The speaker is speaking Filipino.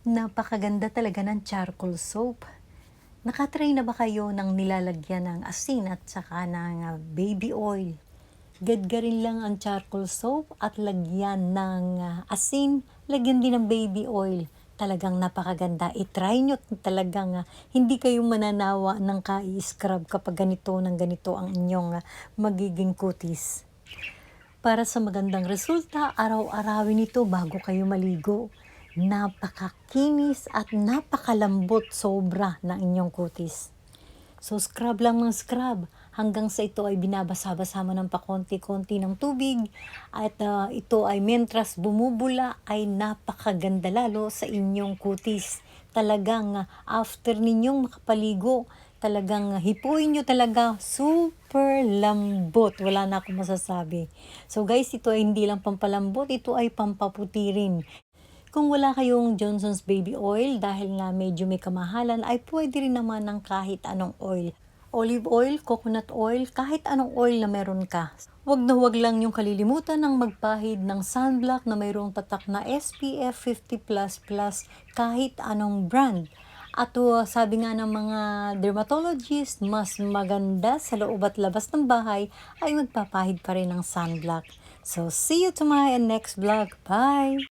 Napakaganda talaga ng charcoal soap. Nakatry na ba kayo ng nilalagyan ng asin at saka ng ah, baby oil? Gadgarin lang ang charcoal soap at lagyan ng ah, asin, lagyan din ng baby oil. Talagang napakaganda. I-try nyo talagang ah, hindi kayo mananawa ng kai-scrub kapag ganito ng ganito ang inyong magiging kutis. Para sa magandang resulta, araw-arawin ito bago kayo maligo. Napakakinis at napakalambot sobra ng inyong kutis. So scrub lang ng scrub hanggang sa ito ay binabasa-basa mo ng pakonti-konti ng tubig at ah, ito ay mentras bumubula ay napakaganda lalo sa inyong kutis. Talagang ah, after ninyong makapaligo, talagang ah, hipuin nyo talaga super lambot. Wala na akong masasabi. So guys, ito ay hindi lang pampalambot, ito ay pampaputi rin. Kung wala kayong Johnson's Baby Oil dahil nga medyo may kamahalan ay pwede rin naman ng kahit anong oil. Olive oil, coconut oil, kahit anong oil na meron ka. Huwag na huwag lang yung kalilimutan ng magpahid ng sunblock na mayroong tatak na SPF 50++ kahit anong brand. At uh, sabi nga ng mga dermatologist, mas maganda sa loob at labas ng bahay ay magpapahid pa rin ng sunblock. So see you to my next vlog. Bye!